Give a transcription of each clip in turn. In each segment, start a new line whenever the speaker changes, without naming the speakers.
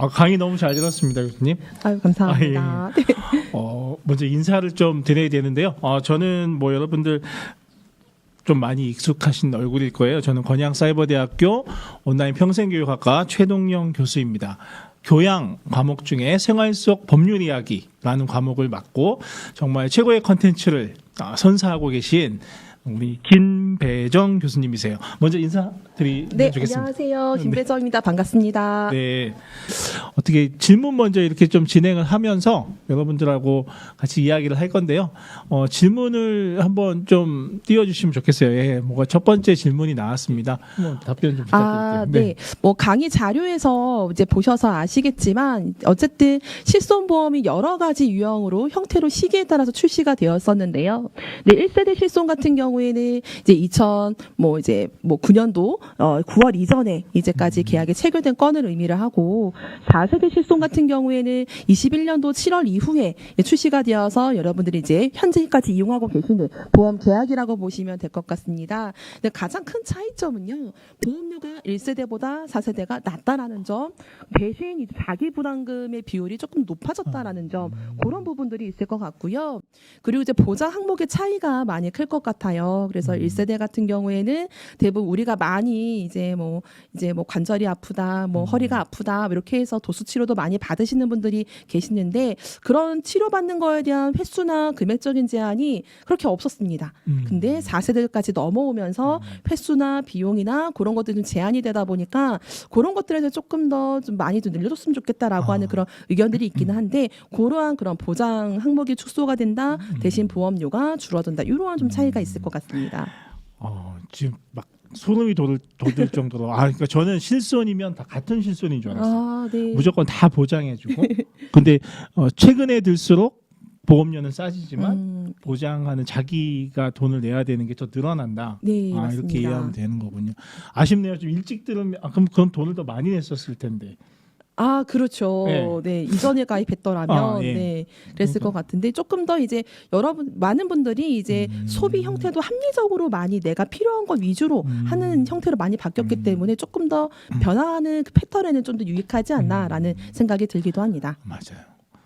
아, 강의 너무 잘 들었습니다, 교수님.
아유 감사합니다. 네.
어, 먼저 인사를 좀 드려야 되는데요. 어, 저는 뭐 여러분들 좀 많이 익숙하신 얼굴일 거예요. 저는 건양사이버대학교 온라인 평생교육학과 최동영 교수입니다. 교양 과목 중에 생활 속 법률 이야기라는 과목을 맡고 정말 최고의 컨텐츠를 아, 선사하고 계신 우리 김배정 교수님이세요. 먼저 인사드리면
네. 안녕하세요. 김배정입니다. 반갑습니다.
네. 어떻게 질문 먼저 이렇게 좀 진행을 하면서 여러분들하고 같이 이야기를 할 건데요. 어, 질문을 한번 좀 띄워주시면 좋겠어요. 예, 뭐가 첫 번째 질문이 나왔습니다. 답변 좀 부탁드릴게요.
아, 네. 뭐 강의 자료에서 이제 보셔서 아시겠지만 어쨌든 실손보험이 여러 가지 유형으로 형태로 시기에 따라서 출시가 되었었는데요. 네, 1세대 실손 같은 경우 에는 이제 2000 뭐 이제 뭐 9년도 어 9월 이전에 이제까지 계약이 체결된 건을 의미를 하고 4세대 실손 같은 경우에는 21년도 7월 이후에 출시가 되어서 여러분들이 이제 현재까지 이용하고 계시는 보험 계약이라고 보시면 될 것 같습니다. 근데 가장 큰 차이점은요. 보험료가 1세대보다 4세대가 낮다라는 점, 대신 이제 자기 부담금의 비율이 조금 높아졌다라는 점, 그런 부분들이 있을 것 같고요. 그리고 이제 보장 항목의 차이가 많이 클 것 같아요. 그래서 1세대 같은 경우에는 대부분 우리가 많이 이제 뭐 이제 뭐 관절이 아프다, 뭐 허리가 아프다 이렇게 해서 도수 치료도 많이 받으시는 분들이 계시는데 그런 치료 받는 거에 대한 횟수나 금액적인 제한이 그렇게 없었습니다.
음.
근데 4세대까지 넘어오면서 횟수나 비용이나 그런 것들이 좀 제한이 되다 보니까 그런 것들에서 조금 더 좀 많이 좀 늘려줬으면 좋겠다라고
아.
하는 그런 의견들이 있기는 한데 그러한 그런 보장 항목이 축소가 된다
음.
대신 보험료가 줄어든다 이러한 좀 차이가 있을 것 같습니다.
어, 지금 막 소름이 돋을, 돋을 정도로 아, 그러니까 저는 실손이면 다 같은 실손인 줄 알았어요.
아, 네.
무조건 다 보장해주고. 근데 어, 최근에 들수록 보험료는 싸지지만
음,
보장하는 자기가 돈을 내야 되는 게 더 늘어난다.
네,
아,
맞습니다.
이렇게 이해하면 되는 거군요. 아쉽네요. 좀 일찍 들으면 아, 그럼 그럼 돈을 더 많이 냈었을 텐데.
아, 그렇죠.
네.
네. 이전에 가입했더라면
아, 예.
네. 그랬을 것 같은데 조금 더 이제 여러분 많은 분들이 이제
음.
소비 형태도 합리적으로 많이 내가 필요한 것 위주로
음.
하는 형태로 많이 바뀌었기
음.
때문에 조금 더 변화하는 그 패턴에는 좀 더 유익하지 않나라는
음.
생각이 들기도 합니다.
맞아요.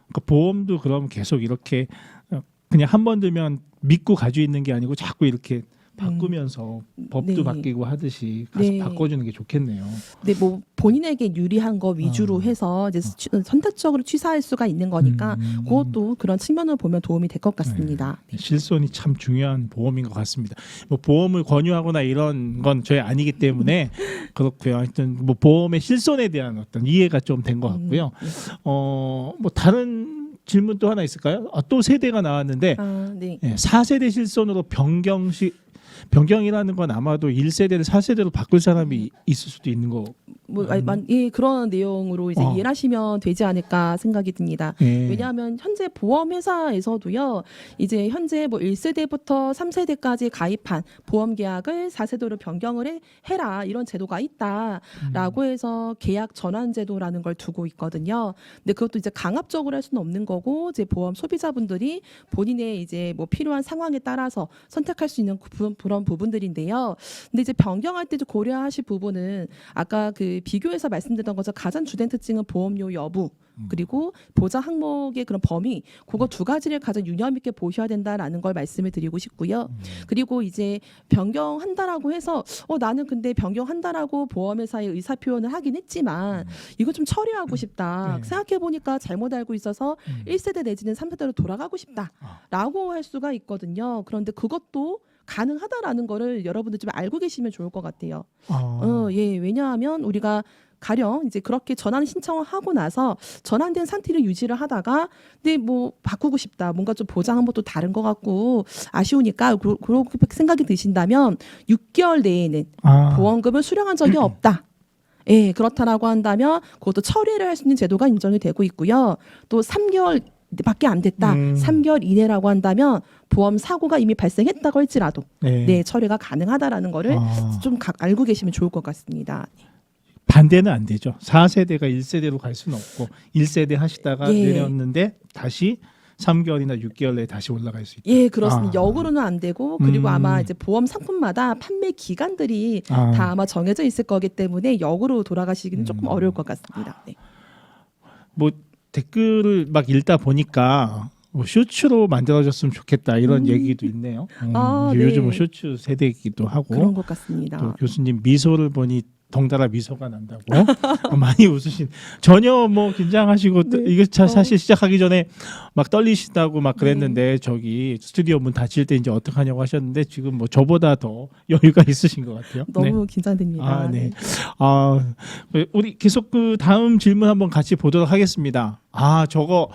그러니까 보험도 그럼 계속 이렇게 어, 그냥 한 번 들면 믿고 가지고 있는 게 아니고 자꾸 이렇게 바꾸면서 법도
네.
바뀌고 하듯이 가서
네.
바꿔주는 게 좋겠네요.
근데 뭐 본인에게 유리한 거 위주로
어.
해서 이제 취- 선택적으로 취사할 수가 있는 거니까
음.
그것도 그런 측면을 보면 도움이 될 것 같습니다.
실손이 참 중요한 보험인 것 같습니다. 뭐 보험을 권유하거나 이런 건 저희 아니기 때문에 그렇고요. 하여튼 뭐 보험의 실손에 대한 어떤 이해가 좀 된 것 같고요.
음,
어, 뭐 다른 질문 또 하나 있을까요? 아, 또 세대가 나왔는데
아, 네.
예, 4세대 실손으로 변경시 변경이라는 건 아마도 1세대를 4세대로 바꿀 사람이 있을 수도 있는 거.
뭐 아니, 만- 예, 그런 내용으로 이제
어.
이해를 하시면 되지 않을까 생각이 듭니다.
예.
왜냐하면 현재 보험 회사에서도요. 이제 현재 뭐 1세대부터 3세대까지 가입한 보험 계약을 4세대로 변경을 해, 해라 이런 제도가 있다라고 해서 계약 전환 제도라는 걸 두고 있거든요. 근데 그것도 이제 강압적으로 할 수는 없는 거고 이제 보험 소비자분들이 본인의 이제 뭐 필요한 상황에 따라서 선택할 수 있는 그- 그런 부분들인데요. 근데 이제 변경할 때좀 고려하실 부분은 아까 그 비교해서 말씀드렸던 것처럼 가장 주된 특징은 보험료 여부
음.
그리고 보장 항목의 그런 범위 그거 두 가지를 가장 유념 있게 보셔야 된다라는 걸 말씀을 드리고 싶고요.
음.
그리고 이제 변경한다라고 해서 어 나는 근데 변경한다라고 보험회사에 의사 표현을 하긴 했지만 이거 좀 처리하고 싶다.
네.
생각해 보니까 잘못 알고 있어서
음.
1세대 내지는 3세대로 돌아가고
아.
싶다라고 할 수가 있거든요. 그런데 그것도 가능하다라는 거를 여러분들 좀 알고 계시면 좋을 것 같아요.
아,
어, 예. 왜냐하면 우리가 가령 이제 그렇게 전환 신청을 하고 나서 전환된 상태를 유지를 하다가 근데 뭐 바꾸고 싶다 뭔가 좀 보장한 것도 다른 것 같고 아쉬우니까 그- 그렇게 생각이 드신다면 6개월 내에는
아.
보험금을 수령한 적이 없다. 예, 그렇다라고 한다면 그것도 처리를 할 수 있는 제도가 인정이 되고 있고요. 또 3개월 밖에 안 됐다.
음.
3개월 이내라고 한다면 보험 사고가 이미 발생했다고 할지라도
네.
네, 처리가 가능하다라는 거를
아.
좀 가- 알고 계시면 좋을 것 같습니다.
반대는 안 되죠. 4세대가 1세대로 갈 수는 없고 1세대 하시다가
예.
내렸는데 다시 3개월이나 6개월 내에 다시 올라갈 수 있다.
예, 그렇습니다.
아.
역으로는 안 되고 그리고
음.
아마 이제 보험 상품마다 판매 기간들이
아.
다 아마 정해져 있을 거기 때문에 역으로 돌아가시기는 조금
음.
어려울 것 같습니다. 네.
뭐 댓글을 막 읽다 보니까 뭐 쇼츠로 만들어졌으면 좋겠다 이런
음.
얘기도 있네요. 음,
아,
요즘은
네.
쇼츠 세대이기도 하고
그런 것 같습니다.
또 교수님 미소를 보니 덩달아 미소가 난다고 많이 웃으신 전혀 뭐 긴장하시고 또
네.
이게 차-
어.
사실 시작하기 전에 막 떨리시다고 막 그랬는데 저기 스튜디오 문 닫힐 때 이제 어떡하냐고 하셨는데 지금 뭐 저보다 더 여유가 있으신 것 같아요. 네.
너무 긴장됩니다.
아, 네. 아, 우리 계속 그 다음 질문 한번 같이 보도록 하겠습니다. 아, 저거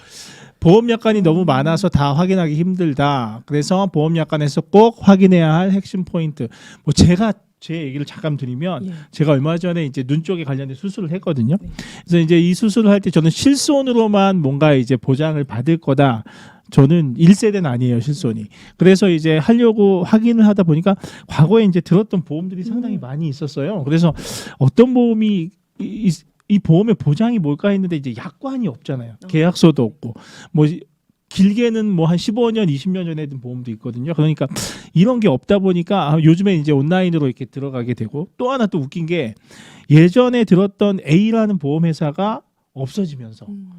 보험 약관이 너무 많아서 다 확인하기 힘들다. 그래서 보험 약관에서 꼭 확인해야 할 핵심 포인트. 뭐 제가 제 얘기를 잠깐 드리면
예.
제가 얼마 전에 이제 눈 쪽에 관련된 수술을 했거든요.
네.
그래서 이제 이 수술을 할 때 저는 실손으로만 뭔가 이제 보장을 받을 거다. 저는 1세대는 아니에요, 실손이. 그래서 이제 하려고 확인을 하다 보니까 과거에 이제 들었던 보험들이 상당히
음.
많이 있었어요. 그래서 어떤 보험이 이, 이, 이 보험의 보장이 뭘까 했는데 이제 약관이 없잖아요.
어.
계약서도 없고 뭐 길게는 뭐 한 15년, 20년 전에 든 보험도 있거든요. 그러니까 이런 게 없다 보니까 아, 요즘에 이제 온라인으로 이렇게 들어가게 되고 또 하나 또 웃긴 게 예전에 들었던 A라는 보험회사가 없어지면서
음.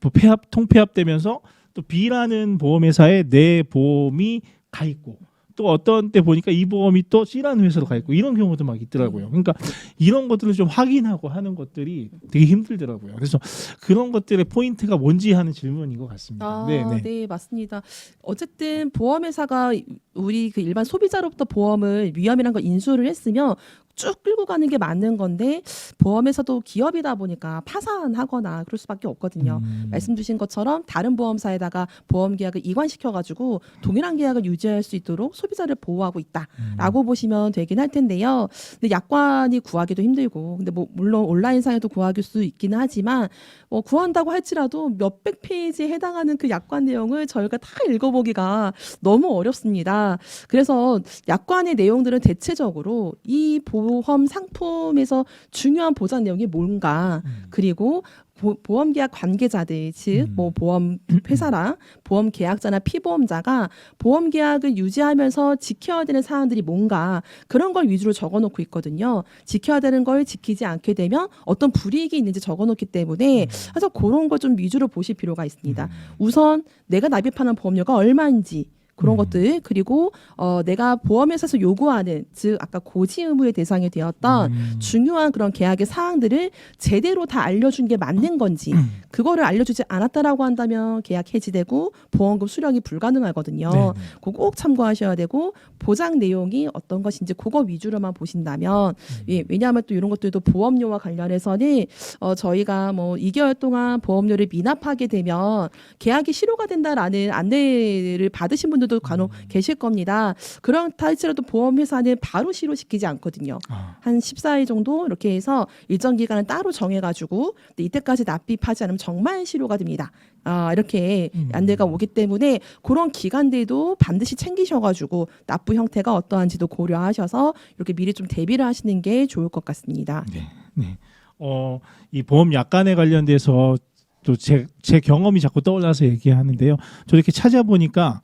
뭐 폐합 통폐합되면서 또 B라는 보험회사에 내 보험이 가 있고 또 어떤 때 보니까 이 보험이 또 C라는 회사로 가 있고 이런 경우도 막 있더라고요. 그러니까 이런 것들을 좀 확인하고 하는 것들이 되게 힘들더라고요. 그래서 그런 것들의 포인트가 뭔지 하는 질문인 것 같습니다.
아,
네, 네.
네, 맞습니다. 어쨌든 보험회사가 우리 그 일반 소비자로부터 보험을 위험이란 걸 인수를 했으면 쭉 끌고 가는 게 맞는 건데 보험회사도 기업이다 보니까 파산하거나 그럴 수밖에 없거든요.
음.
말씀 주신 것처럼 다른 보험사에다가 보험 계약을 이관시켜 가지고 동일한 계약을 유지할 수 있도록 소비자를 보호하고 있다라고 보시면 되긴 할 텐데요. 근데 약관이 구하기도 힘들고 근데 뭐 물론 온라인상에도 구하길 수 있기는 하지만 뭐 구한다고 할지라도 몇백 페이지에 해당하는 그 약관 내용을 저희가 다 읽어보기가 너무 어렵습니다. 그래서 약관의 내용들은 대체적으로 이 보험 상품에서 중요한 보장 내용이 뭔가
음.
그리고 보, 보험 계약 관계자들 즉
음.
뭐 보험 회사랑 보험 계약자나 피보험자가 보험 계약을 유지하면서 지켜야 되는 사항들이 뭔가 그런 걸 위주로 적어 놓고 있거든요. 지켜야 되는 걸 지키지 않게 되면 어떤 불이익이 있는지 적어 놓기 때문에 그래서 그런 걸 좀 위주로 보실 필요가 있습니다.
음.
우선 내가 납입하는 보험료가 얼마인지 그런
음.
것들 그리고 어, 내가 보험회사에서 요구하는 즉 아까 고지 의무의 대상이 되었던
음.
중요한 그런 계약의 사항들을 제대로 다 알려준 게 맞는 건지
음.
그거를 알려주지 않았다라고 한다면 계약 해지되고 보험금 수령이 불가능하거든요.
네, 네.
그거 꼭 참고하셔야 되고 보장 내용이 어떤 것인지 그거 위주로만 보신다면
음.
예, 왜냐하면 또 이런 것들도 보험료와 관련해서는 어, 저희가 뭐 2개월 동안 보험료를 미납하게 되면 계약이 실효가 된다라는 안내를 받으신 분들 도 간혹
음.
계실 겁니다. 그렇다 할지라도 보험회사는 바로 실효시키지 않거든요.
아,
한 14일 정도 이렇게 해서 일정 기간을 따로 정해가지고 이때까지 납입하지 않으면 정말 실효가 됩니다. 아, 이렇게
음.
안내가 오기 때문에 그런 기간들도 반드시 챙기셔가지고 납부 형태가 어떠한지도 고려하셔서 이렇게 미리 좀 대비를 하시는 게 좋을 것 같습니다.
네, 네. 어, 이 보험 약관에 관련돼서 또 제 제 경험이 자꾸 떠올라서 얘기하는데요. 저 이렇게 찾아보니까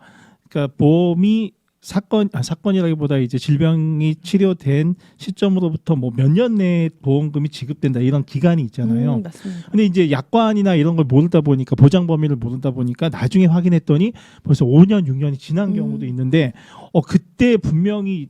그러니까 보험이 사건 아 사건이라기보다 이제 질병이 치료된 시점으로부터 뭐 몇 년 내에 보험금이 지급된다 이런 기간이 있잖아요.
음, 맞습니다.
근데 이제 약관이나 이런 걸 모르다 보니까 보장 범위를 모르다 보니까 나중에 확인했더니 벌써 5년, 6년이 지난
음.
경우도 있는데 어 그때 분명히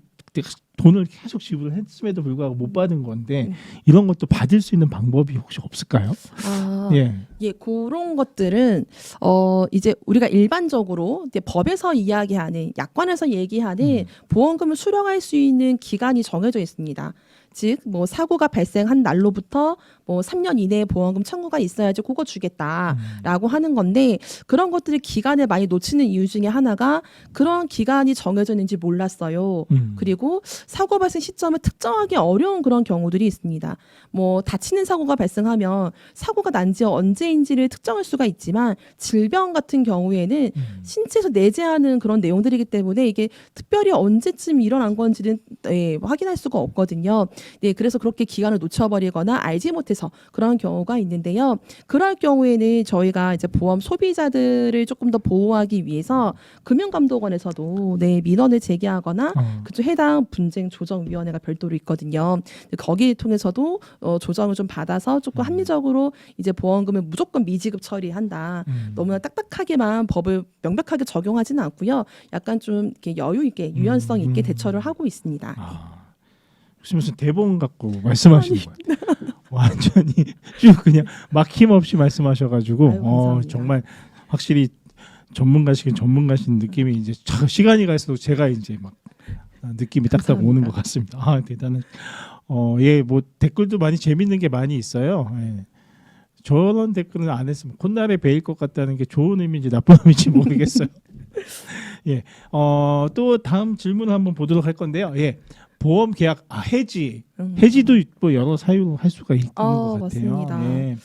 돈을 계속 지불을 했음에도 불구하고 못 받은 건데
음.
이런 것도 받을 수 있는 방법이 혹시 없을까요?
아,
예.
예, 그런 것들은 어 이제 우리가 일반적으로 이제 법에서 이야기하는 약관에서 얘기하는
음.
보험금을 수령할 수 있는 기간이 정해져 있습니다. 즉, 뭐 사고가 발생한 날로부터 뭐 3년 이내에 보험금 청구가 있어야지 그거 주겠다라고
음.
하는 건데 그런 것들이 기간을 많이 놓치는 이유 중에 하나가 그런 기간이 정해져 있는지 몰랐어요.
음.
그리고 사고 발생 시점을 특정하기 어려운 그런 경우들이 있습니다. 뭐 다치는 사고가 발생하면 사고가 난 지 언제인지를 특정할 수가 있지만 질병 같은 경우에는
음.
신체에서 내재하는 그런 내용들이기 때문에 이게 특별히 언제쯤 일어난 건지는 예, 확인할 수가 없거든요. 네, 그래서 그렇게 기간을 놓쳐버리거나 알지 못해서 그런 경우가 있는데요. 그럴 경우에는 저희가 이제 보험 소비자들을 조금 더 보호하기 위해서 금융감독원에서도 네 민원을 제기하거나
어.
그쪽 해당 분쟁 조정 위원회가 별도로 있거든요. 거기 통해서도 어, 조정을 좀 받아서 조금
음.
합리적으로 이제 보험금을 무조건 미지급 처리한다.
음.
너무나 딱딱하게만 법을 명백하게 적용하지는 않고요. 약간 좀 이렇게 여유 있게 유연성 있게
음.
대처를 하고 있습니다.
아, 혹시 무슨 대본 갖고 말씀하시는 거예요? 완전히 쭉 그냥 막힘없이 말씀하셔가지고
아유,
어,
감사합니다.
정말 확실히 전문가시긴 전문가신 느낌이 이제 자- 시간이 갈수록 제가 이제 막 느낌이 딱딱. 오는 것 같습니다. 아 대단한. 어예뭐 댓글도 많이 재밌는 게 많이 있어요. 예. 저런 댓글은 안 했으면 콧날에 베일 것 같다는 게 좋은 의미인지 나쁜 의미인지 모르겠어요. 예. 어, 또 다음 질문 한번 보도록 할 건데요. 예. 보험 계약 아, 해지.
음.
해지도 뭐 여러 사유로 할 수가 있는
어,
것 같아요.
맞습니다.
예.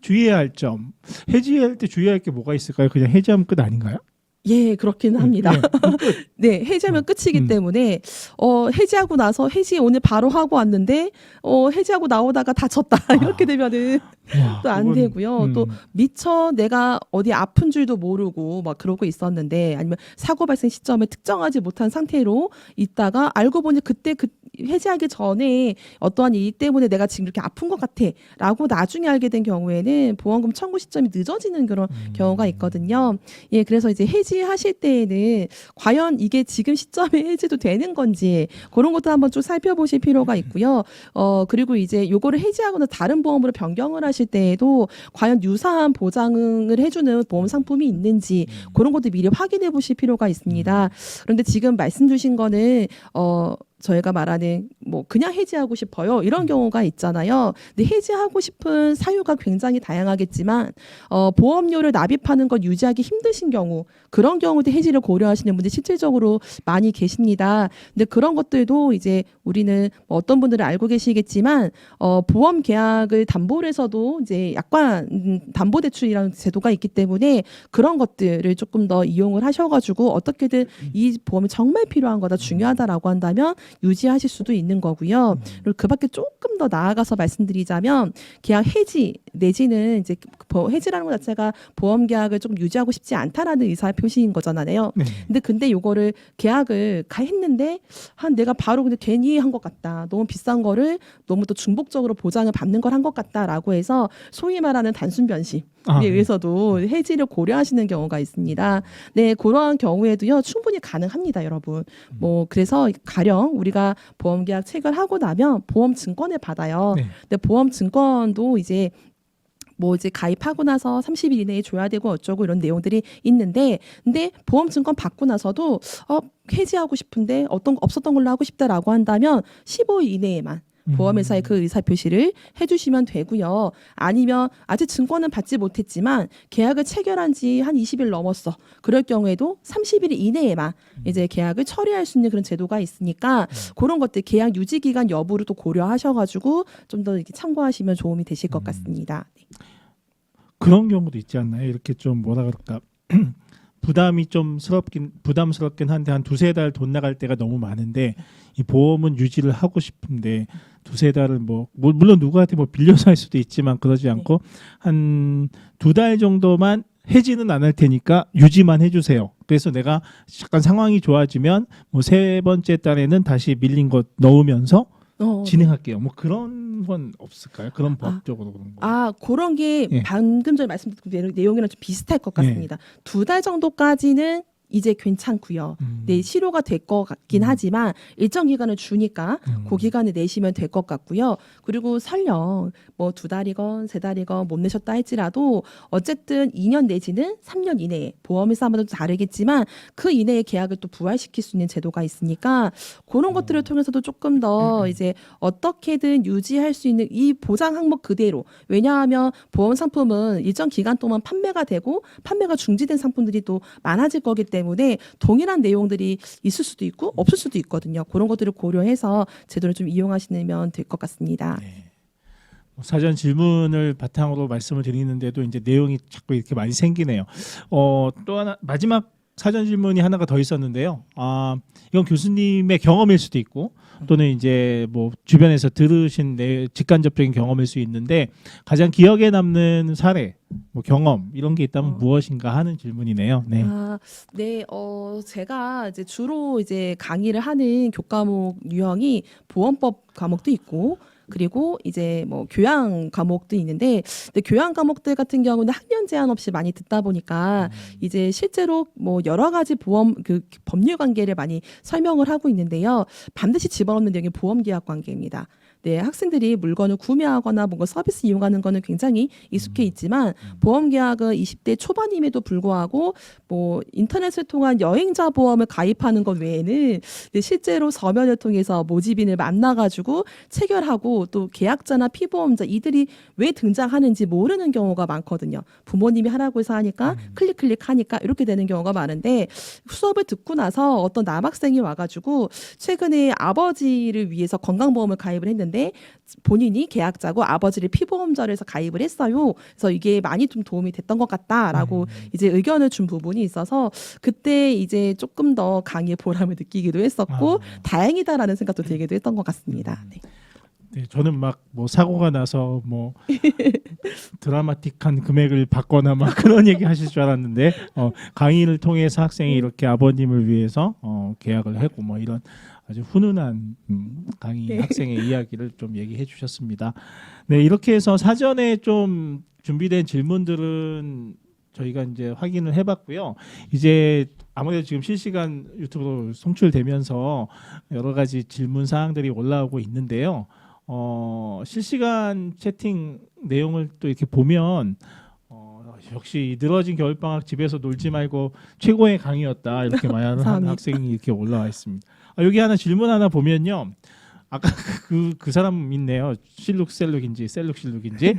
주의해야 할 점. 해지할 때 주의할 게 뭐가 있을까요? 그냥 해지하면 끝 아닌가요?
예, 그렇기는 합니다.
예.
네, 해지하면 끝이기
음.
때문에 어 해지하고 나서 해지 오늘 바로 하고 왔는데 어 해지하고 나오다가 다쳤다 이렇게 되면은
와,
또안
그건,
되고요.
음,
또 미처 내가 어디 아픈 줄도 모르고 막 그러고 있었는데 아니면 사고 발생 시점을 특정하지 못한 상태로 있다가 알고 보니 그때 그 해지하기 전에 어떠한 일 때문에 내가 지금 이렇게 아픈 것 같아라고 나중에 알게 된 경우에는 보험금 청구 시점이 늦어지는 그런
음.
경우가 있거든요. 예, 그래서 이제 해지하실 때에는 과연 이게 지금 시점에 해지도 되는 건지 그런 것도 한번 좀 살펴보실 필요가 있고요. 어, 그리고 이제 요거를 해지하거나 다른 보험으로 변경을 하실 때에도 과연 유사한 보장을 해주는 보험 상품이 있는지
음.
그런 것도 미리 확인해 보실 필요가 있습니다. 그런데 지금 말씀 주신 거는 어 저희가 말하는 뭐 그냥 해지하고 싶어요 이런 경우가 있잖아요. 근데 해지하고 싶은 사유가 굉장히 다양하겠지만 어 보험료를 납입하는 걸 유지하기 힘드신 경우 그런 경우도 해지를 고려하시는 분들이 실질적으로 많이 계십니다. 근데 그런 것들도 이제 우리는 뭐 어떤 분들은 알고 계시겠지만 어 보험 계약을 담보를 해서도 이제 약관 음, 담보 대출이라는 제도가 있기 때문에 그런 것들을 조금 더 이용을 하셔가지고 어떻게든 이 보험이 정말 필요한 거다 중요하다라고 한다면 유지하실 수도 있는 거고요. 그리고 그 밖에 조금 더 나아가서 말씀드리자면 계약 해지 내지는 이제 보- 해지라는 것 자체가 보험 계약을 조금 유지하고 싶지 않다라는 의사 표시인 거잖아요.
네.
근데 근데 요거를 계약을 가 했는데 한 내가 바로 근데 괜히 한 것 같다. 너무 비싼 거를 너무 또 중복적으로 보장을 받는 걸 한 것 같다라고 해서 소위 말하는 단순 변심에
아, 네.
의해서도 해지를 고려하시는 경우가 있습니다. 네, 그러한 경우에도요 충분히 가능합니다, 여러분. 뭐 그래서 가령 우리가 보험 계약 체결하고 나면 보험 증권을 받아요.
네.
근데 보험 증권도 이제 뭐 이제 가입하고 나서 30일 이내에 줘야 되고 어쩌고 이런 내용들이 있는데 근데 보험 증권 받고 나서도 어 해지하고 싶은데 어떤 거 없었던 걸로 하고 싶다라고 한다면 15일 이내에만
음.
보험회사에 그 의사 표시를 해주시면 되고요. 아니면 아직 증권은 받지 못했지만 계약을 체결한 지 한 20일 넘었어. 그럴 경우에도 30일 이내에만 이제 계약을 처리할 수 있는 그런 제도가 있으니까 그런 것들 계약 유지 기간 여부를 또 고려하셔가지고 좀 더 이렇게 참고하시면 도움이 되실 것 같습니다. 네.
그런 경우도 있지 않나요? 이렇게 좀 뭐라 그럴까 부담이 좀 스럽긴 부담스럽긴 한데 한 두세 달 돈 나갈 때가 너무 많은데 이 보험은 유지를 하고 싶은데 두세 달을 뭐 뭐- 물론 누구한테 뭐 빌려서 할 수도 있지만 그러지 않고 한 두 달 정도만 해지는 안 할 테니까 유지만 해주세요. 그래서 내가 잠깐 상황이 좋아지면 뭐 세 번째 달에는 다시 밀린 것 넣으면서
어,
진행할게요. 뭐 그런 건 없을까요? 그런 법적으로 그런 거.
아, 그런 게
예.
방금 전에 말씀드린 내용- 내용이랑 좀 비슷할 것 같습니다. 두 달 정도까지는 이제 괜찮고요.
음.
네, 실효가 될 것 같긴
음.
하지만 일정 기간을 주니까
음.
그 기간에 내시면 될 것 같고요. 그리고 설령 뭐 두 달이건 세 달이건 못 내셨다 할지라도 어쨌든 2년 내지는 3년 이내에 보험회사마다 도 다르겠지만 그 이내에 계약을 또 부활시킬 수 있는 제도가 있으니까 그런 것들을 통해서도 조금 더
음.
이제 어떻게든 유지할 수 있는 이 보장 항목 그대로 왜냐하면 보험 상품은 일정 기간 동안 판매가 되고 판매가 중지된 상품들이 또 많아질 거기 때문에 동일한 내용들이 있을 수도 있고 없을 수도 있거든요. 그런 것들을 고려해서 제도를 좀 이용하시면 될 것 같습니다.
네. 뭐 사전 질문을 바탕으로 말씀을 드리는데도 이제 내용이 자꾸 이렇게 많이 생기네요. 어, 또 하나 마지막 사전 질문이 하나가 더 있었는데요. 아, 이건 교수님의 경험일 수도 있고 또는 이제 뭐 주변에서 들으신 내 직간접적인 경험일 수 있는데 가장 기억에 남는 사례, 뭐 경험 이런 게 있다면
어.
무엇인가 하는 질문이네요. 네.
아, 네, 어, 제가 이제 주로 이제 강의를 하는 교과목 유형이 보험법 과목도 있고, 그리고 이제 뭐 교양 과목도 있는데, 근데 교양 과목들 같은 경우는 학년 제한 없이 많이 듣다 보니까 이제 실제로 뭐 여러 가지 보험 그 법률 관계를 많이 설명을 하고 있는데요. 반드시 집어넣는 내용이 보험 계약 관계입니다. 네, 학생들이 물건을 구매하거나 뭔가 서비스 이용하는 거는 굉장히 익숙해 있지만 보험 계약은 20대 초반임에도 불구하고 뭐 인터넷을 통한 여행자 보험을 가입하는 것 외에는 네, 실제로 서면을 통해서 모집인을 만나가지고 체결하고 또 계약자나 피보험자 이들이 왜 등장하는지 모르는 경우가 많거든요. 부모님이 하라고 해서 하니까 클릭 클릭 하니까 이렇게 되는 경우가 많은데 수업을 듣고 나서 어떤 남학생이 와가지고 최근에 아버지를 위해서 건강보험을 가입을 했는데 본인이 계약자고 아버지를 피보험자로 해서 가입을 했어요. 그래서 이게 많이 좀 도움이 됐던 것 같다라고 이제 의견을 준 부분이 있어서 그때 이제 조금 더 강의의 보람을 느끼기도 했었고
아.
다행이다라는 생각도 들기도 했던 것 같습니다. 네.
네, 저는 막 뭐 사고가 나서 뭐 드라마틱한 금액을 받거나 막 그런 얘기 하실 줄 알았는데 어, 강의를 통해서 학생이 이렇게 아버님을 위해서 어, 계약을 하고 뭐 이런 아주 훈훈한 음, 강의
네.
학생의 이야기를 좀 얘기해 주셨습니다. 네, 이렇게 해서 사전에 좀 준비된 질문들은 저희가 이제 확인을 해봤고요. 이제 아무래도 지금 실시간 유튜브로 송출되면서 여러 가지 질문 사항들이 올라오고 있는데요. 어, 실시간 채팅 내용을 또 이렇게 보면 어, 역시 이 늘어진 겨울방학 집에서 놀지 말고 최고의 강의였다 이렇게 말하는 한. 학생이 이렇게 올라와 있습니다. 아, 여기 하나 질문 하나 보면요. 아까 그, 그 사람 있네요. 실룩셀룩인지 셀룩실룩인지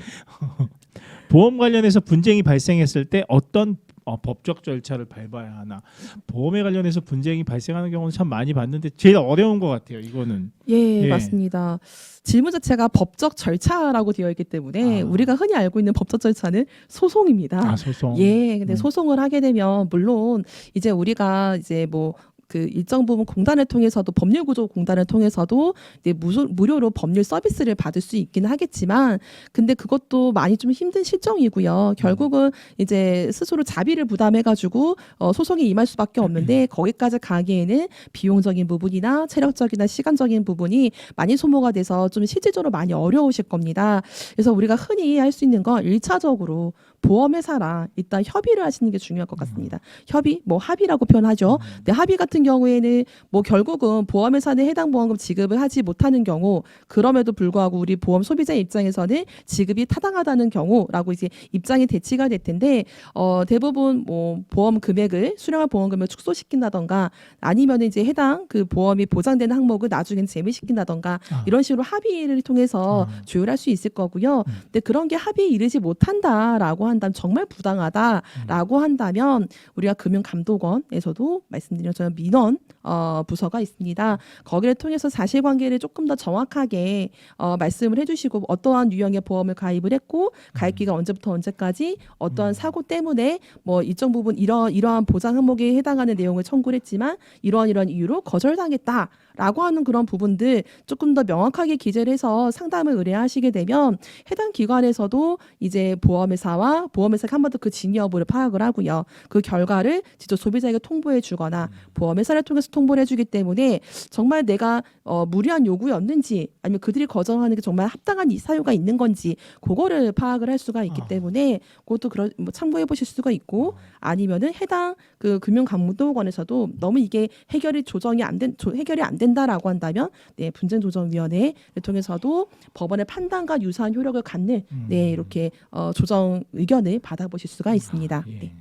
보험 관련해서 분쟁이 발생했을 때 어떤 어, 법적 절차를 밟아야 하나 보험에 관련해서 분쟁이 발생하는 경우는 참 많이 봤는데 제일 어려운 것 같아요. 이거는
예,
예.
맞습니다. 질문 자체가 법적 절차라고 되어 있기 때문에
아.
우리가 흔히 알고 있는 법적 절차는 소송입니다.
아 소송.
예, 근데
음.
소송을 하게 되면 물론 이제 우리가 이제 뭐 그 일정 부분 공단을 통해서도 법률 구조 공단을 통해서도 이제 무소, 무료로 법률 서비스를 받을 수 있기는 하겠지만 근데 그것도 많이 좀 힘든 실정이고요. 결국은 이제 스스로 자비를 부담해 가지고 어, 소송에 임할 수밖에 없는데 거기까지 가기에는 비용적인 부분이나 체력적이나 시간적인 부분이 많이 소모가 돼서 좀 실질적으로 많이 어려우실 겁니다. 그래서 우리가 흔히 할 수 있는 건 일차적으로 보험회사랑 일단 협의를 하시는 게 중요할 것 같습니다. 협의, 뭐 합의라고 표현하죠. 근데 합의 같은 경우에는 뭐 결국은 보험회사는 해당 보험금 지급을 하지 못하는 경우 그럼에도 불구하고 우리 보험 소비자 입장에서는 지급이 타당하다는 경우라고 이제 입장이 대치가 될 텐데 어 대부분 뭐 보험 금액을 수령할 보험 금액을 축소시킨다던가 아니면 이제 해당 그 보험이 보장되는 항목을 나중엔 재미시킨다던가
아.
이런 식으로 합의를 통해서
아.
조율할 수 있을 거고요.
음.
근데 그런 게 합의에 이르지 못한다라고 한다면 정말 부당하다라고
음.
한다면 우리가 금융감독원에서도 말씀드린 것처럼 민원 어, 부서가 있습니다. 거기를 통해서 사실관계를 조금 더 정확하게 어, 말씀을 해주시고 어떠한 유형의 보험을 가입을 했고 가입 기간 언제부터 언제까지 어떠한
음.
사고 때문에 뭐 일정 부분 이러 이러한 보장 항목에 해당하는 내용을 청구를 했지만 이러한 이러한 이유로 거절당했다 라고 하는 그런 부분들 조금 더 명확하게 기재를 해서 상담을 의뢰하시게 되면 해당 기관에서도 이제 보험회사와 보험회사가 한 번 더 그 진위 여부를 파악을 하고요. 그 결과를 직접 소비자에게 통보해 주거나 보험 회사를 통해서 통보를 해주기 때문에 정말 내가 어, 무리한 요구였는지 아니면 그들이 거절하는 게 정말 합당한 이 사유가 있는 건지 그거를 파악을 할 수가 있기
아.
때문에 그것도 그런 뭐 참고해 보실 수가 있고 아니면은 해당 그 금융감독원에서도 너무 이게 해결이 조정이 안 된 해결이 안 된다라고 한다면 네 분쟁조정위원회를 통해서도 법원의 판단과 유사한 효력을 갖는
음.
네 이렇게 어, 조정 의견을 받아보실 수가 있습니다.
예.
네.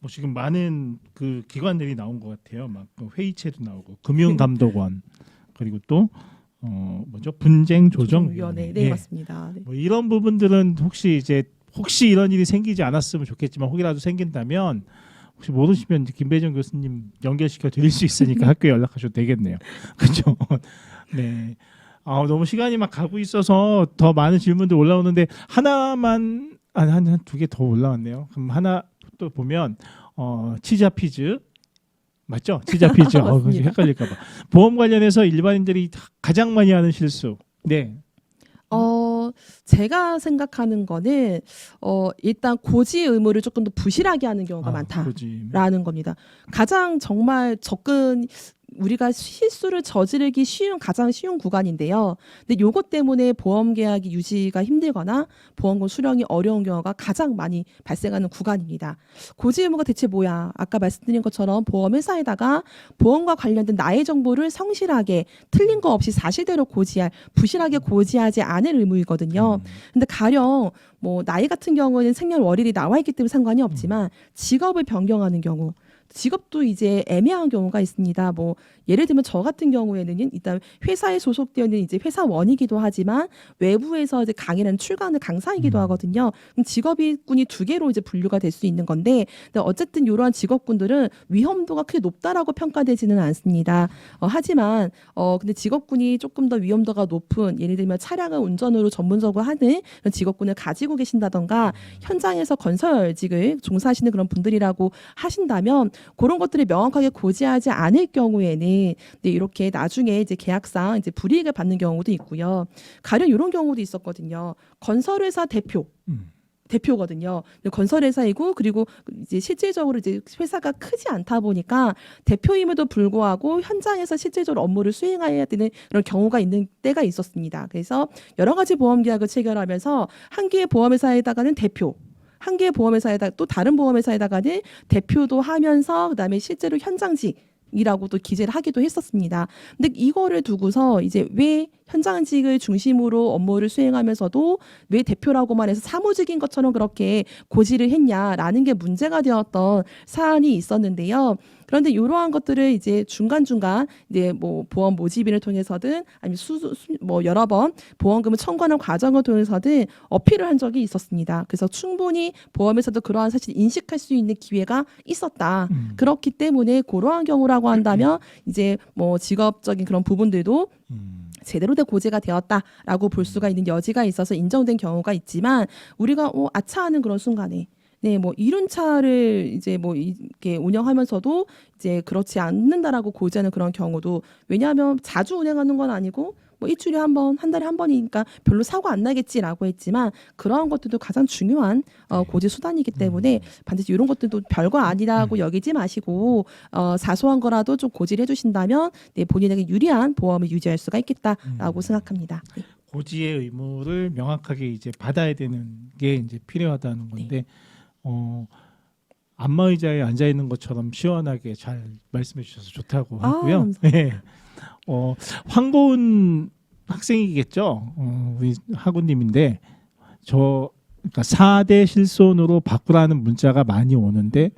뭐 지금 많은 그 기관들이 나온 것 같아요. 막그 회의체도 나오고 금융감독원 그리고 또 어, 뭐죠 분쟁 조정 위원회.
조정위원회 네
예.
맞습니다. 네.
뭐 이런 부분들은 혹시 이제 혹시 이런 일이 생기지 않았으면 좋겠지만 혹이라도 생긴다면 혹시 모르시면 김배정 교수님 연결시켜 드릴 수 있으니까 학교에 연락하셔도 되겠네요. 그렇죠? 네. 아, 너무 시간이 막 가고 있어서 더 많은 질문들 올라오는데 하나만 한한두 개 더 올라왔네요. 그럼 하나 또 보면 어 치자피즈 맞죠? 치자피죠. 어. 헷갈릴까봐. 보험 관련해서 일반인들이 가장 많이 하는 실수. 네.
어, 제가 생각하는 거는 어, 일단 고지 의무를 조금 더 부실하게 하는 경우가
아,
많다.
그지.
라는 겁니다. 가장 정말 접근 우리가 실수를 저지르기 쉬운 가장 쉬운 구간인데요. 근데 요것 때문에 보험 계약이 유지가 힘들거나 보험금 수령이 어려운 경우가 가장 많이 발생하는 구간입니다. 고지 의무가 대체 뭐야? 아까 말씀드린 것처럼 보험 회사에다가 보험과 관련된 나의 정보를 성실하게 틀린 거 없이 사실대로 고지할 부실하게 고지하지 않을 의무이거든요.
음.
근데 가령 뭐 나이 같은 경우는 생년월일이 나와 있기 때문에 상관이 없지만 직업을 변경하는 경우 직업도 이제 애매한 경우가 있습니다. 뭐 예를 들면 저 같은 경우에는 일단 회사에 소속되어 있는 이제 회사원이기도 하지만 외부에서 이제 강의는 출간을 강사이기도
음.
하거든요. 그럼 직업군이 두 개로 이제 분류가 될 수 있는 건데 근데 어쨌든 이러한 직업군들은 위험도가 크게 높다라고 평가되지는 않습니다. 어, 하지만 어 근데 직업군이 조금 더 위험도가 높은 예를 들면 차량을 운전으로 전문적으로 하는 그런 직업군을 가지고 계신다던가 현장에서 건설직을 종사하시는 그런 분들이라고 하신다면 그런 것들을 명확하게 고지하지 않을 경우에는 네, 이렇게 나중에 이제 계약상 이제 불이익을 받는 경우도 있고요. 가령 이런 경우도 있었거든요. 건설회사 대표
음.
대표거든요. 건설회사이고 그리고 이제 실질적으로 이제 회사가 크지 않다 보니까 대표임에도 불구하고 현장에서 실질적으로 업무를 수행해야 되는 그런 경우가 있는 때가 있었습니다. 그래서 여러 가지 보험 계약을 체결하면서 한 개의 보험회사에다가는 대표 한 개의 보험회사에다 또 다른 보험회사에다가는 대표도 하면서 그다음에 실제로 현장직 이라고도 기재를 하기도 했었습니다. 근데 이거를 두고서 이제 왜 현장직을 중심으로 업무를 수행하면서도 왜 대표라고만 해서 사무직인 것처럼 그렇게 고지를 했냐라는 게 문제가 되었던 사안이 있었는데요. 그런데 이러한 것들을 이제 중간중간 이제 뭐 보험 모집인을 통해서든 아니면 수, 수, 뭐 여러 번 보험금을 청구하는 과정을 통해서든 어필을 한 적이 있었습니다. 그래서 충분히 보험에서도 그러한 사실 인식할 수 있는 기회가 있었다.
음.
그렇기 때문에 그러한 경우라고 한다면 이제 뭐 직업적인 그런 부분들도
음.
제대로 된 고지가 되었다라고 볼 수가 있는 여지가 있어서 인정된 경우가 있지만 우리가 어, 아차하는 그런 순간에 네, 뭐 이륜차를 이제 뭐 이렇게 운영하면서도 이제 그렇지 않는다라고 고지하는 그런 경우도 왜냐하면 자주 운행하는 건 아니고 뭐 일주일에 한 번, 한 달에 한 번이니까 별로 사고 안 나겠지라고 했지만 그러한 것들도 가장 중요한 어, 고지 수단이기 때문에 반드시 이런 것들도 별거 아니라고 여기지 마시고 어, 사소한 거라도 좀 고지를 해주신다면 네, 본인에게 유리한 보험을 유지할 수가 있겠다라고
음.
생각합니다. 네.
고지의 의무를 명확하게 이제 받아야 되는 게 이제 필요하다는
네.
건데 어 안마 의자에 앉아 있는 것처럼 시원하게 잘 말씀해 주셔서 좋다고
아,
하고요.
감사합니다.
네. 어 황고은 학생이겠죠. 어, 우리 학우님인데 저 그러니까 4대 실손으로 바꾸라는 문자가 많이 오는데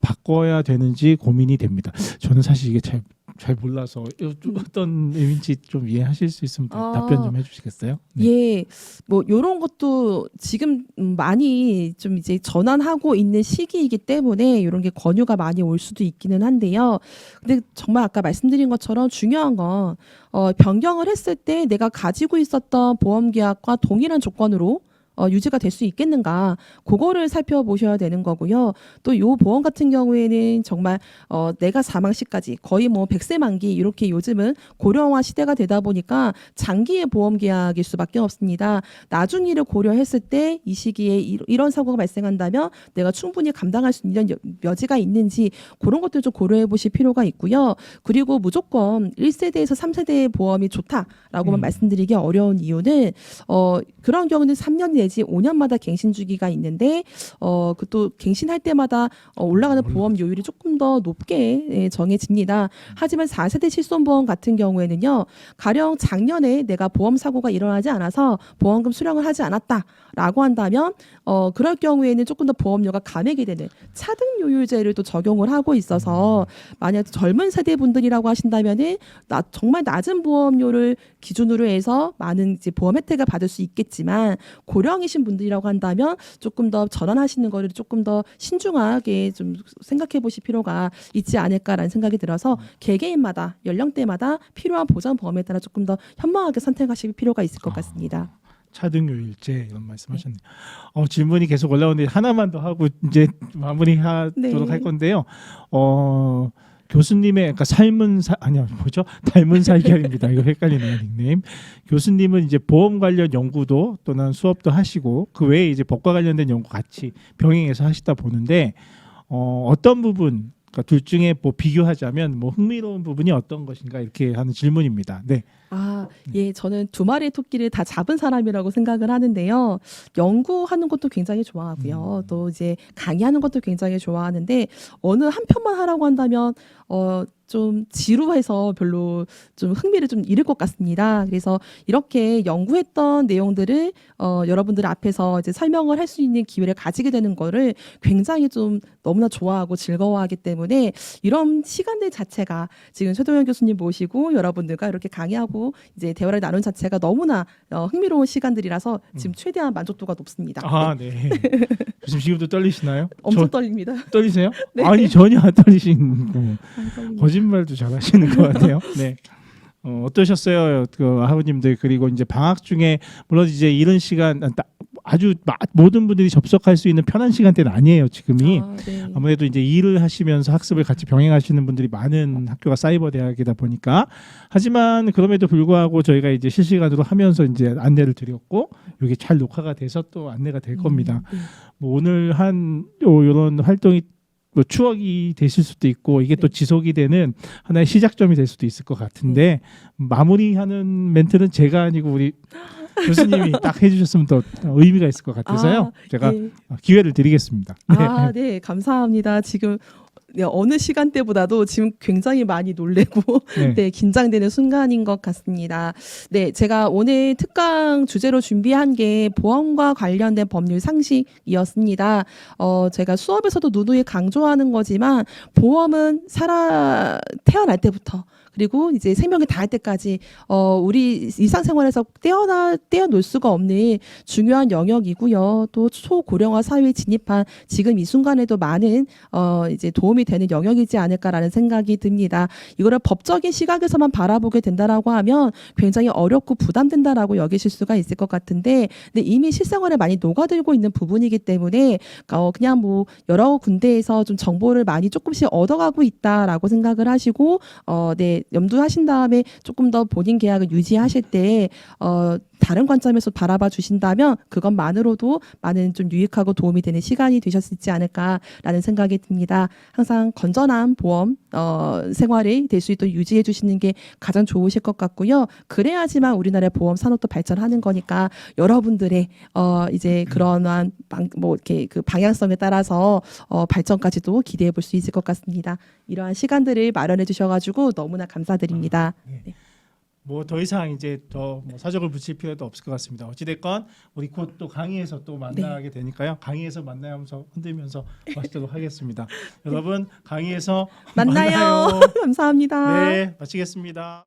바꿔야 되는지 고민이 됩니다. 저는 사실 이게 잘, 잘 몰라서 좀 어떤 의미인지 좀 이해하실 수 있으면
아.
답변 좀 해주시겠어요? 네.
예, 뭐 요런 것도 지금 음, 많이 좀 이제 전환하고 있는 시기이기 때문에 이런 게 권유가 많이 올 수도 있기는 한데요. 근데 정말 아까 말씀드린 것처럼 중요한 건 어, 변경을 했을 때 내가 가지고 있었던 보험 계약과 동일한 조건으로 어, 유지가 될 수 있겠는가 그거를 살펴보셔야 되는 거고요. 또 요 보험 같은 경우에는 정말 어, 내가 사망 시까지 거의 뭐 100세 만기 이렇게 요즘은 고령화 시대가 되다 보니까 장기의 보험 계약일 수밖에 없습니다. 나중 일을 고려했을 때 이 시기에 이- 이런 사고가 발생한다면 내가 충분히 감당할 수 있는 여- 여지가 있는지 그런 것들 좀 고려해 보실 필요가 있고요. 그리고 무조건 1세대에서 3세대의 보험이 좋다라고만
음.
말씀드리기 어려운 이유는 어 그런 경우는 3년 내지 5년마다 갱신 주기가 있는데 어 그 또 갱신할 때마다 어, 올라가는
올라-
보험 요율이 조금 더 높게 예, 정해집니다. 하지만 4세대 실손보험 같은 경우에는요. 가령 작년에 내가 보험 사고가 일어나지 않아서 보험금 수령을 하지 않았다라고 한다면 어 그럴 경우에는 조금 더 보험료가 감액이 되는 차등 요율제를 또 적용을 하고 있어서 만약 젊은 세대 분들이라고 하신다면은 나 정말 낮은 보험료를 기준으로 해서 많은 이제 보험 혜택을 받을 수 있겠지만 고령 이신 분들이라고 한다면 조금 더 전환하시는 거를 조금 더 신중하게 좀 생각해 보실 필요가 있지 않을까라는 생각이 들어서 개개인마다 연령대마다 필요한 보장 보험에 따라 조금 더 현명하게 선택하실 필요가 있을 것 같습니다.
차등요일제 이런 말씀하셨네요. 어, 질문이 계속 올라오는데 하나만 더 하고 이제 마무리하도록
네.
할 건데요. 어, 교수님의 그러니까 삶은 사 아니요 뭐죠 닮은 살결입니다. 이거 헷갈리네요 닉네임. 교수님은 이제 보험 관련 연구도 또는 수업도 하시고 그 외에 이제 법과 관련된 연구 같이 병행해서 하시다 보는데 어, 어떤 부분 그러니까 둘 중에 뭐 비교하자면 뭐 흥미로운 부분이 어떤 것인가 이렇게 하는 질문입니다. 네.
아, 예, 저는 두 마리의 토끼를 다 잡은 사람이라고 생각을 하는데요. 연구하는 것도 굉장히 좋아하고요.
음.
또 이제 강의하는 것도 굉장히 좋아하는데 어느 한 편만 하라고 한다면 어, 좀 지루해서 별로 좀 흥미를 좀 잃을 것 같습니다. 그래서 이렇게 연구했던 내용들을 어, 여러분들 앞에서 이제 설명을 할 수 있는 기회를 가지게 되는 거를 굉장히 좀 너무나 좋아하고 즐거워하기 때문에 이런 시간들 자체가 지금 최동현 교수님 모시고 여러분들과 이렇게 강의하고 이제 대화를 나눈 자체가 너무나 어, 흥미로운 시간들이라서 지금 최대한 만족도가 높습니다.
아,
네.
네. 교수님 지금도 떨리시나요?
엄청
저
떨립니다.
떨리세요?
네.
아니 전혀 안
아, 떨립니다.
거짓말도 잘하시는 것 같아요. 네. 어, 어떠셨어요, 그 아버님들 그리고 이제 방학 중에 물론 이제 이런 시간 아, 따- 아주 마- 모든 분들이 접속할 수 있는 편한 시간대는 아니에요. 지금이
아, 네.
아무래도 이제 일을 하시면서 학습을 같이 병행하시는 분들이 많은 학교가 사이버 대학이다 보니까 하지만 그럼에도 불구하고 저희가 이제 실시간으로 하면서 이제 안내를 드렸고 이게 잘 녹화가 돼서 또 안내가 될 겁니다.
음, 네.
뭐 오늘 한 이런 활동이 뭐 추억이 되실 수도 있고 이게 또
네.
지속이 되는 하나의 시작점이 될 수도 있을 것 같은데 마무리하는 멘트는 제가 아니고 우리 교수님이 딱 해주셨으면 더 의미가 있을 것 같아서요.
아,
제가
예.
기회를 드리겠습니다. 네.
아, 네, 감사합니다. 지금 네, 어느 시간대보다도 지금 굉장히 많이 놀래고
네.
네, 긴장되는 순간인 것 같습니다. 네, 제가 오늘 특강 주제로 준비한 게 보험과 관련된 법률 상식이었습니다. 어, 제가 수업에서도 누누이 강조하는 거지만 보험은 살아 태어날 때부터 그리고 이제 생명이 다할 때까지 어 우리 일상생활에서 떼어나 떼어놓을 수가 없는 중요한 영역이고요. 또 초고령화 사회에 진입한 지금 이 순간에도 많은 어 이제 도움이 되는 영역이지 않을까라는 생각이 듭니다. 이거를 법적인 시각에서만 바라보게 된다라고 하면 굉장히 어렵고 부담된다라고 여기실 수가 있을 것 같은데 근데 이미 실생활에 많이 녹아들고 있는 부분이기 때문에 어 그냥 뭐 여러 군데에서 좀 정보를 많이 조금씩 얻어가고 있다라고 생각을 하시고 어네 염두하신 다음에 조금 더 본인 계약을 유지하실 때 어 다른 관점에서 바라봐 주신다면 그것만으로도 많은 좀 유익하고 도움이 되는 시간이 되셨을지 않을까라는 생각이 듭니다. 항상 건전한 보험 어, 생활이 될 수 있도록 유지해 주시는 게 가장 좋으실 것 같고요. 그래야지만 우리나라의 보험 산업도 발전하는 거니까 여러분들의 어, 이제 그러한 방, 뭐 이렇게 그 방향성에 따라서 어, 발전까지도 기대해 볼 수 있을 것 같습니다. 이러한 시간들을 마련해 주셔가지고 너무나 감사드립니다.
뭐 더 이상 이제 더 뭐 사적을 붙일 필요도 없을 것 같습니다. 어찌됐건 우리 곧 또 강의에서 또 만나게 되니까요. 강의에서 만나면서 흔들면서 마치도록 하겠습니다. 여러분 강의에서
만나요.
만나요.
감사합니다.
네, 마치겠습니다.